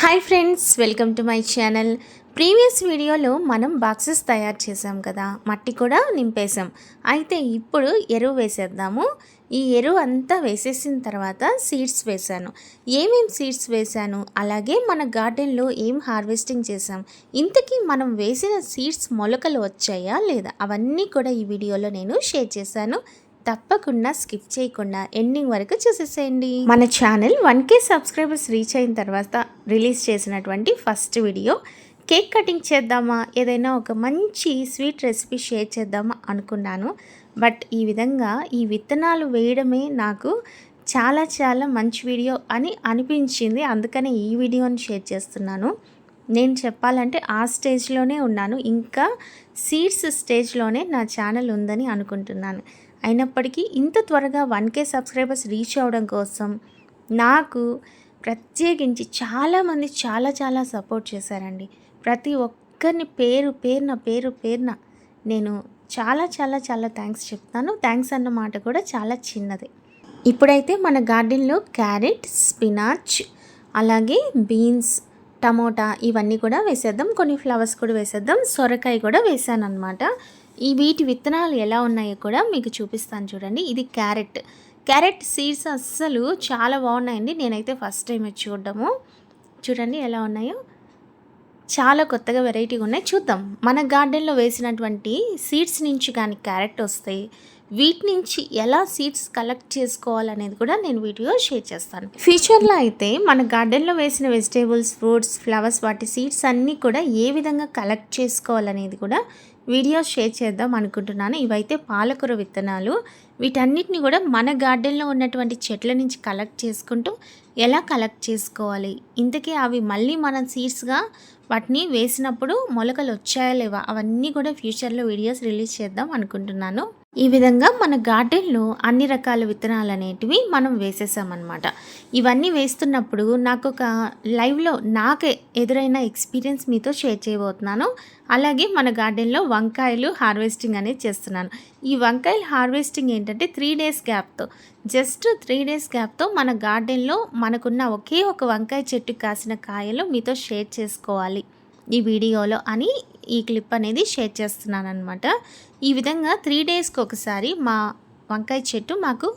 Hi friends welcome to my channel. Previous వీడియోలో మనం boxes తయారు చేసాం కదా మట్టి కూడా నింపేసాం అయితే ఇప్పుడు ఎరువు వేసేద్దాము. ఈ ఎరువు అంతా వేసేసిన తర్వాత సీడ్స్ వేశాను. ఏమేం సీడ్స్ వేశాను? అలాగే మన గార్డెన్లో ఏం హార్వెస్టింగ్ చేసాం ఇంతకీ మనం వేసిన సీడ్స్ మొలకలు వచ్చాయా లేదా? అవన్నీ కూడా ఈ వీడియోలో నేను షేర్ చేశాను. తప్పకుండా స్కిప్ చేయకుండా ఎండింగ్ వరకు చూసేసేయండి. మన channel one K subscribers reach అయిన తర్వాత రిలీజ్ చేసినటువంటి ఫస్ట్ వీడియో కేక్ కటింగ్ చేద్దామా? ఏదైనా ఒక మంచి స్వీట్ రెసిపీ షేర్ చేద్దామా అనుకున్నాను. బట్ ఈ విధంగా ఈ విత్తనాలు వేయడమే నాకు చాలా చాలా మంచి వీడియో అని అనిపించింది. అందుకనే ఈ వీడియోని షేర్ చేస్తున్నాను. నేను చెప్పాలంటే ఆ స్టేజ్లోనే ఉన్నాను. ఇంకా సీడ్స్ స్టేజ్లోనే నా ఛానల్ ఉందని అనుకుంటున్నాను. అయినప్పటికీ ఇంత త్వరగా వన్ కే సబ్స్క్రైబర్స్ రీచ్ అవ్వడం కోసం నాకు ప్రత్యేకించి చాలామంది చాలా చాలా సపోర్ట్ చేశారండి. ప్రతి ఒక్కరిని పేరు పేరున పేరు పేరున నేను చాలా చాలా చాలా థ్యాంక్స్ చెప్తాను. థ్యాంక్స్ అన్న మాట కూడా చాలా చిన్నది. ఇప్పుడైతే మన గార్డెన్లో క్యారెట్ స్పినాచ్ అలాగే బీన్స్ టమోటా ఇవన్నీ కూడా వేసేద్దాం. కొన్ని ఫ్లవర్స్ కూడా వేసేద్దాం. సొరకాయ కూడా వేసాను అనమాట ఈ వీటి విత్తనాలు ఎలా ఉన్నాయో కూడా మీకు చూపిస్తాను చూడండి. ఇది క్యారెట్. క్యారెట్ సీడ్స్ అస్సలు చాలా బాగున్నాయండి. నేనైతే ఫస్ట్ టైం వచ్చి చూడడము. చూడండి ఎలా ఉన్నాయో. చాలా కొత్తగా వెరైటీగా ఉన్నాయి. చూద్దాం. మన గార్డెన్లో వేసినటువంటి సీడ్స్ నుంచి కానీ క్యారెట్ వస్తాయి వీటి నుంచి ఎలా సీడ్స్ కలెక్ట్ చేసుకోవాలనేది కూడా నేను వీడియో షేర్ చేస్తాను. ఫ్యూచర్లో అయితే మన గార్డెన్లో వేసిన వెజిటేబుల్స్ ఫ్రూట్స్ ఫ్లవర్స్ వాటి సీడ్స్ అన్నీ కూడా ఏ విధంగా కలెక్ట్ చేసుకోవాలనేది కూడా వీడియోస్ షేర్ చేద్దాం అనుకుంటున్నాను. ఇవైతే పాలకూర విత్తనాలు. వీటన్నిటిని కూడా మన గార్డెన్లో ఉన్నటువంటి చెట్ల నుంచి కలెక్ట్ చేసుకుంటూ ఎలా కలెక్ట్ చేసుకోవాలి? ఇంతకీ అవి మళ్ళీ మనం సీడ్స్గా వాటిని వేసినప్పుడు మొలకలు వచ్చాయా లేవా? అవన్నీ కూడా ఫ్యూచర్లో వీడియోస్ రిలీజ్ చేద్దాం అనుకుంటున్నాను. ఈ విధంగా మన గార్డెన్లో అన్ని రకాల విత్తనాలు అనేటివి మనం వేసేసామన్నమాట. ఇవన్నీ వేస్తున్నప్పుడు నాకు ఒక లైవ్లో నాకే ఎదురైన ఎక్స్పీరియన్స్ మీతో షేర్ చేయబోతున్నాను. అలాగే మన గార్డెన్లో వంకాయలు హార్వెస్టింగ్ అనేది చేస్తున్నాను. ఈ వంకాయలు హార్వెస్టింగ్ ఏంటంటే త్రీ డేస్ గ్యాప్తో జస్ట్ త్రీ డేస్ గ్యాప్తో మన గార్డెన్లో మనకున్న ఒకే ఒక వంకాయ చెట్టు కాసిన కాయలు మీతో షేర్ చేసుకోవాలి. ఈ వీడియోలో అని ఈ క్లిప్ అనేది షేర్ చేస్తున్నాను అనమాట ఈ విధంగా త్రీ డేస్కి ఒకసారి మా వంకాయ చెట్టు మాకు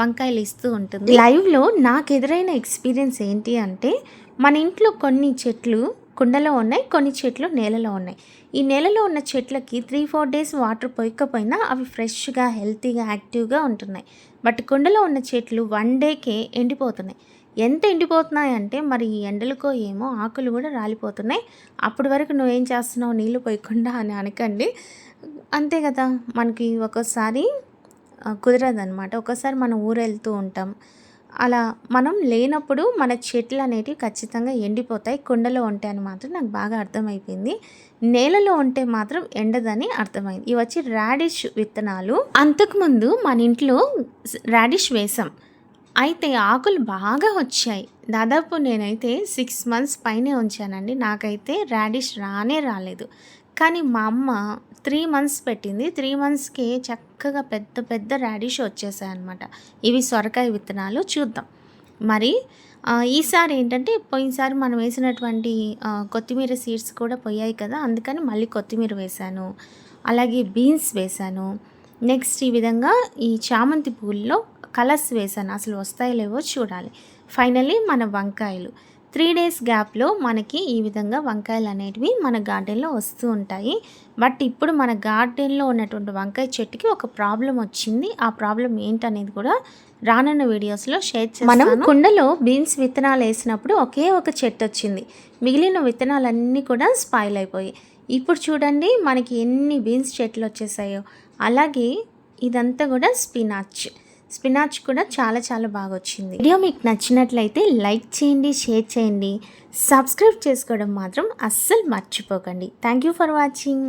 వంకాయలు ఇస్తూ ఉంటుంది. లైవ్లో నాకు ఎదురైన ఎక్స్పీరియన్స్ ఏంటి అంటే మన ఇంట్లో కొన్ని చెట్లు కుండలో ఉన్నాయి కొన్ని చెట్లు నేలలో ఉన్నాయి. ఈ నేలలో ఉన్న చెట్లకి త్రీ ఫోర్ డేస్ వాటర్ పోయకపోయినా అవి ఫ్రెష్గా హెల్తీగా యాక్టివ్గా ఉంటున్నాయి. బట్ కుండలో ఉన్న చెట్లు వన్ డేకే ఎండిపోతున్నాయి. ఎంత ఎండిపోతున్నాయి అంటే మరి ఈ ఎండలకో ఏమో ఆకులు కూడా రాలిపోతున్నాయి. అప్పటి వరకు నువ్వేం చేస్తున్నావు? నీళ్ళు పోయకుండా అని అనకండి. అంతే కదా మనకి ఒక్కోసారి కుదరదు అనమాట ఒకసారి మనం ఊరు వెళ్తూ ఉంటాం. అలా మనం లేనప్పుడు మన చెట్లు అనేటివి ఖచ్చితంగా ఎండిపోతాయి కుండలో ఉంటే అని మాత్రం నాకు బాగా అర్థమైపోయింది. నేలలో ఉంటే మాత్రం ఎండదని అర్థమైంది. ఇవి వచ్చి రాడిష్ విత్తనాలు. అంతకుముందు మన ఇంట్లో రాడిష్ వేసాం. అయితే ఆకులు బాగా వచ్చాయి. దాదాపు నేనైతే సిక్స్ మంత్స్ పైనే ఉంచానండి. నాకైతే రాడిష్ రానే రాలేదు. కానీ మా అమ్మ త్రీ మంత్స్ పెట్టింది. త్రీ మంత్స్కి చక్కగా పెద్ద పెద్ద రాడిష్ వచ్చేసాయి అనమాట ఇవి సొరకాయ విత్తనాలు చూద్దాం. మరి ఈసారి ఏంటంటే పోయినసారి మనం వేసినటువంటి కొత్తిమీర సీడ్స్ కూడా పోయాయి కదా అందుకని మళ్ళీ కొత్తిమీర వేశాను. అలాగే బీన్స్ వేశాను. నెక్స్ట్ ఈ విధంగా ఈ చామంతి పూల్లో కలర్స్ వేసాను అసలు వస్తాయో లేవో చూడాలి. ఫైనల్లీ మన వంకాయలు. త్రీ డేస్ గ్యాప్లో మనకి ఈ విధంగా వంకాయలు అనేటివి మన గార్డెన్లో వస్తూ ఉంటాయి. బట్ ఇప్పుడు మన గార్డెన్లో ఉన్నటువంటి వంకాయ చెట్టుకి ఒక ప్రాబ్లం వచ్చింది. ఆ ప్రాబ్లం ఏంటనేది కూడా రానున్న వీడియోస్లో షేర్ చేస్తాను. మనం కుండలో బీన్స్ విత్తనాలు వేసినప్పుడు ఒకే ఒక చెట్టు వచ్చింది. మిగిలిన విత్తనాలన్నీ కూడా స్పాయిల్ అయిపోయి. ఇప్పుడు చూడండి మనకి ఎన్ని బీన్స్ చెట్లు వచ్చేసాయో. అలాగే ఇదంతా కూడా స్పినాచ్. స్పినాచ్ కూడా చాలా చాలా బాగా వచ్చింది వీడియో మీకు నచ్చినట్లయితే లైక్ చేయండి షేర్ చేయండి. సబ్స్క్రైబ్ చేసుకోవడం మాత్రం అస్సలు మర్చిపోకండి. Thank you for watching.